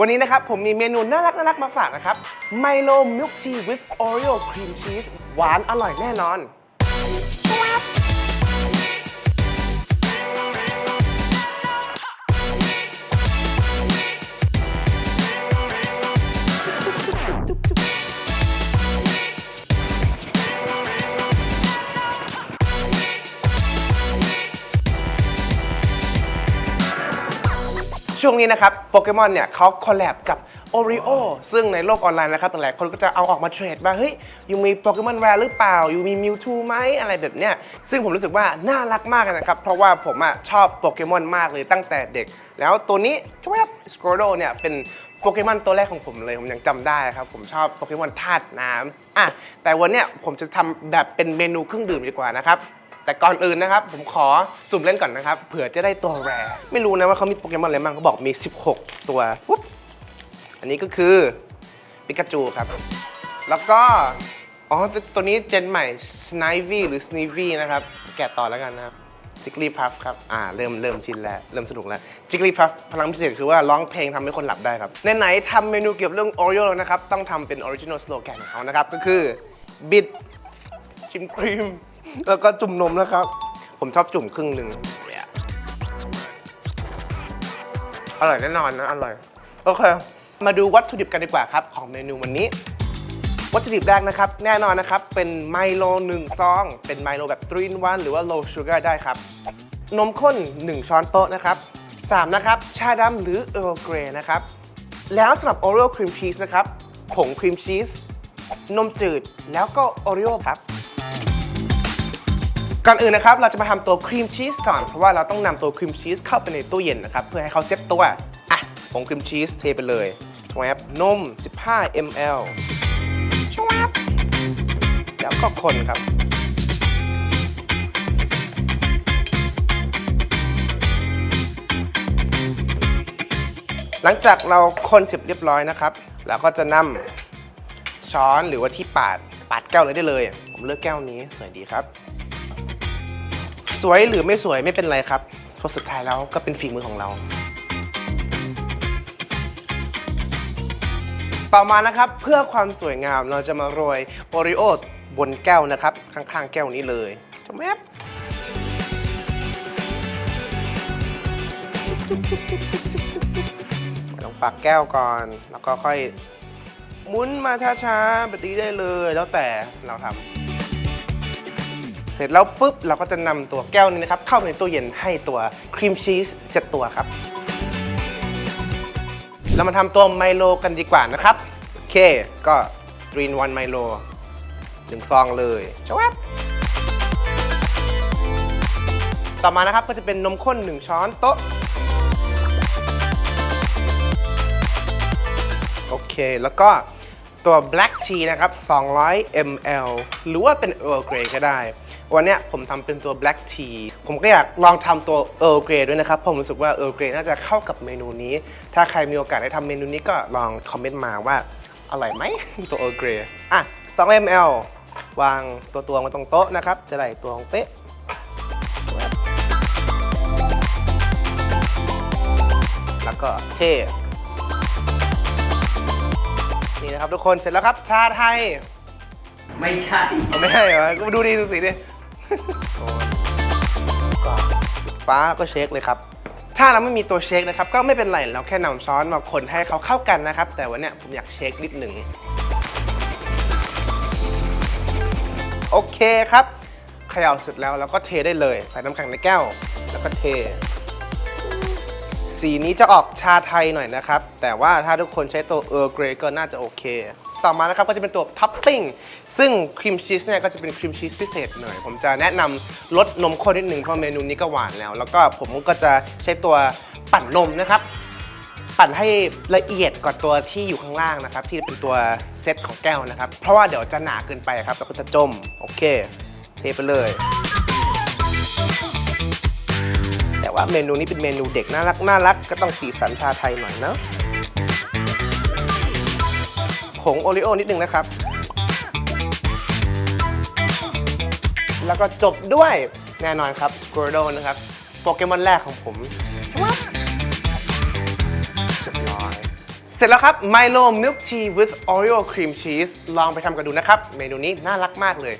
วันนี้นะครับผมมีเมนูน่ารักน่ารักมาฝากนะครับ Milo Milk Tea with Oreo Cream Cheese หวานอร่อยแน่นอน ช่วงนี้นะครับโปเกมอนเนี่ยเขาคอลแลบกับ Oreo ซึ่งในโลกออนไลน์นะครับหลายคนก็จะเอาออกมาเทรดว่าเฮ้ยยูมีโปเกมอนแวร์หรือเปล่ายูมีมิวทูไหมอะไรแบบเนี้ยซึ่งผมรู้สึกว่าน่ารักมากนะครับเพราะว่าผมอะชอบโปเกมอนมากเลยตั้งแต่เด็ก แล้วตัวนี้ชวบสโครโดเนี่ยเป็นโปเกมอนตัวแรกของผมเลย ผมยังจำได้ครับ ผมชอบโปเกมอนธาตุน้ำอะแต่วันเนี้ยผมจะทำแบบเป็นเมนูเครื่องดื่มดีกว่านะครับ แต่ก่อนอื่นนะครับ ผมขอสุ่มเล่นก่อนนะครับ เผื่อจะได้ตัวแรร์ไม่รู้นะว่าเขามีโปเกมอนอะไรบ้างเขาบอกมี 16 ตัวปุ๊บอันนี้ก็คือปิกาจูครับ แล้วก็ อ๋อ ตัวนี้เจนใหม่ Snivy หรือ Snivy นะครับ แกะต่อแล้วกันนะครับ Jigglypuff ครับ อ่า เริ่มเริ่มชินแล้ว เริ่มสนุกแล้ว Jigglypuff พลังพิเศษคือว่าร้องเพลงทำให้คนหลับได้ครับ ในไหนๆทำเมนูเกี่ยวกับเรื่อง Oreo แล้วนะครับ ต้องทำเป็น Original Slogan ของเขานะครับ ก็คือบิดชิมครีม แล้วก็จุ่มนมนะครับ ผมชอบจุ่มครึ่งหนึ่งอร่อยแน่นอนนะอร่อย โอเค มาดูวัตถุดิบกันดีกว่าครับ ของเมนูวันนี้ วัตถุดิบแรกนะครับ แน่นอนนะครับ เป็นไมโล1ซอง เป็นไมโลแบบ3 in 1หรือว่า low sugar ได้ครับ นมข้น 1 ช้อนโต๊ะนะครับ3นะครับชาดำหรือ Earl Grey นะครับ แล้วสำหรับ Oreo Cream Cheese นะครับผงครีมชีสนมจืดแล้วก็ Oreo ครับ ก่อนอื่นนะครับ เราจะมาทำตัวครีมชีสก่อน เพราะว่าเราต้องนำตัวครีมชีสเข้าไปในตู้เย็นนะครับ เพื่อให้เขาเซ็ตตัว อะผงครีมชีสเทไปเลยชวบนม 15 ml ชวบแล้วก็คนครับ หลังจากเราคนเสร็จเรียบร้อยนะครับ เราก็จะนำช้อนหรือว่าที่ปาด ปาดแก้วเลยได้เลย ผมเลือกแก้วนี้สวยดีครับ สวยหรือไม่สวยไม่เป็นไรครับเพราะสุดท้ายแล้วก็เป็นฝีมือของเรา ต่อมานะครับเพื่อความสวยงามเราจะมาโรยโอริโอบนแก้วนะครับ ข้างๆ แก้วนี้เลยจะแมบลงปากแก้วก่อน แล้วก็ค่อยหมุนมาช้าๆแบบนี้ได้เลย แล้วแต่เราทำ เสร็จแล้วปุ๊บเราก็จะนำตัวแก้วนี้นะครับเข้าไปในตู้เย็นให้ตัวครีมชีสเสร็จตัวครับ เรามาทำตัวไมโลกันดีกว่านะครับ โอเค ก็3 in 1ไมโลหนึ่งซองเลยชวับต่อมานะครับก็จะเป็นนมข้น 1 ช้อนโต๊ะ โอเค แล้วก็ตัว black tea นะครับ 200 ml หรือว่าเป็น Earl Grey ก็ได้ วันเนี้ยผมทำเป็นตัว black tea ผมก็อยากลองทำตัว Earl Grey ด้วยนะครับเพราะผมรู้สึกว่า Earl Grey น่าจะเข้ากับเมนูนี้ ถ้าใครมีโอกาสได้ทำเมนูนี้ก็ลองคอมเมนต์มาว่าอร่อยไหมตัว Earl Grey อะ 2 ml วางตัวตวงไว้ตรงโต๊ะนะครับ จะได้ตัวของเป๊ะแล้วก็เทนี่นะครับทุกคนเสร็จแล้วครับชาไทย ไม่ใช่เอาไม่ให้เหรอก็ดูดีดูสิดิก็ ฟ้าก็เช็คเลยครับ ถ้าเราไม่มีตัวเช็คนะครับ ก็ไม่เป็นไรเราแค่นำช้อนมาคนให้เขาเข้ากันนะครับ แต่วันเนี้ยผมอยากเช็คนิดหนึ่งโอเคครับเขย่าเสร็จแล้วเราก็เทได้เลย ใส่น้ำแข็งในแก้ว แล้วก็เท สีนี้จะออกชาไทยหน่อยนะครับ แต่ว่าถ้าทุกคนใช้ตัว Earl Grey ก็น่าจะโอเค ต่อมานะครับก็จะเป็นตัวท็อปปิ้งซึ่งครีมชีสเนี่ยก็จะเป็นครีมชีสพิเศษหน่อย ผมจะแนะนำลดนมข้นนิดนึงเพราะเมนูนี้ก็หวานแล้ว แล้วก็ผมก็จะใช้ตัวปั่นนมนะครับ ปั่นให้ละเอียดกว่าตัวที่อยู่ข้างล่างนะครับ ที่เป็นตัวเซตของแก้วนะครับ เพราะว่าเดี๋ยวจะหนาเกินไปครับแล้วก็จะจม โอเค เทไปเลย แต่ว่าเมนูนี้เป็นเมนูเด็กน่ารักน่ารักก็ต้องสีสันชาไทยหน่อยเนาะ งโอริโอนิดนึงนะครับ แล้วก็จบด้วยแน่นอนครับส q ว i r โดนะครับ โปเกมอนแรกของผมเรียบร้อยเสร็จแล้วครับ Milo Milk Tea with Oreo Cream Cheese ลองไปทำกันดูนะครับ เมนูนี้น่ารักมากเลย